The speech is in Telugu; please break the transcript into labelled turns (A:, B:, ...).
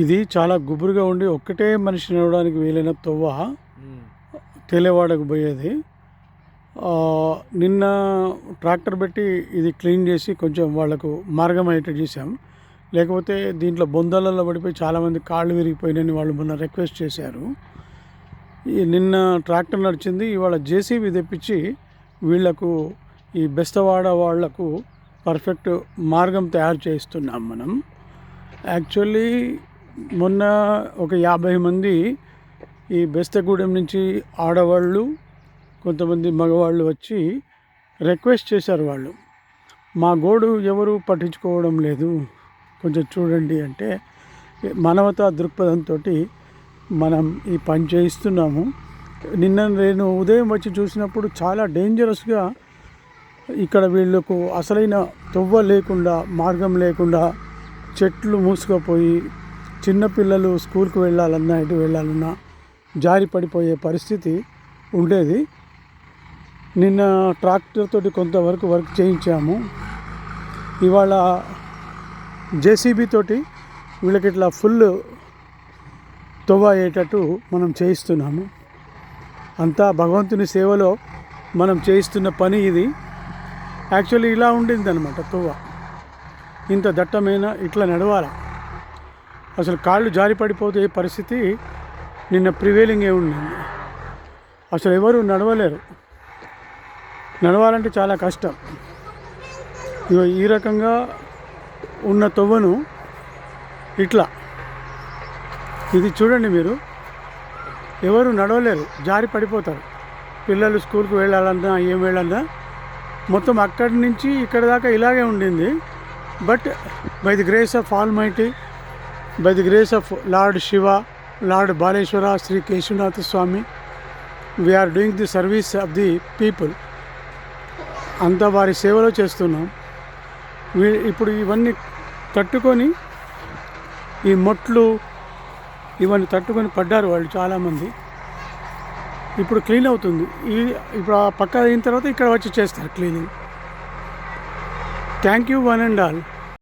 A: ఇది చాలా గుబురుగా ఉండి ఒక్కటే మనిషి నడవడానికి వీలైన తొవ్వ తేలేవాడకు పోయేది. నిన్న ట్రాక్టర్ పెట్టి ఇది క్లీన్ చేసి కొంచెం వాళ్ళకు మార్గం అయ్యేటట్టు చేసాం లేకపోతే దీంట్లో బొందలలో పడిపోయి చాలామంది కాళ్ళు విరిగిపోయినని వాళ్ళు మొన్న రిక్వెస్ట్ చేశారు. ఈ నిన్న ట్రాక్టర్ నడిచింది ఇవాళ జేసీబీ తెప్పించి వీళ్ళకు ఈ బెస్తవాడ వాళ్ళకు పర్ఫెక్ట్ మార్గం తయారు చేస్తున్నాం మనం. యాక్చువల్లీ మొన్న ఒక యాభై మంది ఈ బెస్తగూడెం నుంచి ఆడవాళ్ళు కొంతమంది మగవాళ్ళు వచ్చి రిక్వెస్ట్ చేశారు వాళ్ళు. మా గోడు ఎవరు పట్టించుకోవడం లేదు. కొంచెం చూడండి అంటే మానవతా దృక్పథంతో మనం ఈ పని చేయిస్తున్నాము. నిన్న నేను ఉదయం వచ్చి చూసినప్పుడు చాలా డేంజరస్గా ఇక్కడ వీళ్ళకు అసలైన తొవ్వ లేకుండా మార్గం లేకుండా చెట్లు మూసుకుపోయి చిన్నపిల్లలు స్కూల్కి వెళ్ళాలన్నా ఎటు వెళ్ళాలన్నా జారి పడిపోయే పరిస్థితి ఉండేది. నిన్న ట్రాక్టర్ తోటి కొంతవరకు వర్క్ చేయించాము. ఇవాళ జేసీబీ తోటి వీళ్ళకి ఇట్లా ఫుల్ తొవ్వ అయ్యేటట్టు మనం చేయిస్తున్నాము. అంతా భగవంతుని సేవలో మనం చేయిస్తున్న పని ఇది. యాక్చువల్లీ ఇలా ఉండింది అనమాట తొవ్వ. ఇంత దట్టమైన ఇట్లా నడవాలి? అసలు కాళ్ళు జారి పడిపోతే పరిస్థితి? నిన్న ప్రివేలింగ్ ఉండింది. అసలు ఎవరు నడవలేరు. నడవాలంటే చాలా కష్టం. ఈ రకంగా ఉన్న తొవ్వను ఇట్లా. ఇది చూడండి మీరు. ఎవరు నడవలేరు. జారి పడిపోతారు. పిల్లలు స్కూల్కి వెళ్ళాలన్నా ఏం వెళ్ళాలన్నా మొత్తం అక్కడి నుంచి ఇక్కడ దాకా ఇలాగే ఉండింది. But by the grace of almighty by the grace of lord Shiva lord Baleshwara Shri Keshavanatha Swami we are doing the service of the people అంతా వారి సేవలో చేస్తున్నాం. వీ ఇప్పుడు ఇవన్నీ తట్టుకొని ఈ మొట్లు ఇవన్నీ తట్టుకొని పడ్డారు వాళ్ళు చాలామంది. ఇప్పుడు క్లీన్ అవుతుంది. ఈ ఇప్పుడు ఆ పక్క అయిన తర్వాత ఇక్కడ వచ్చి చేస్తారు cleaning. Thank you one and all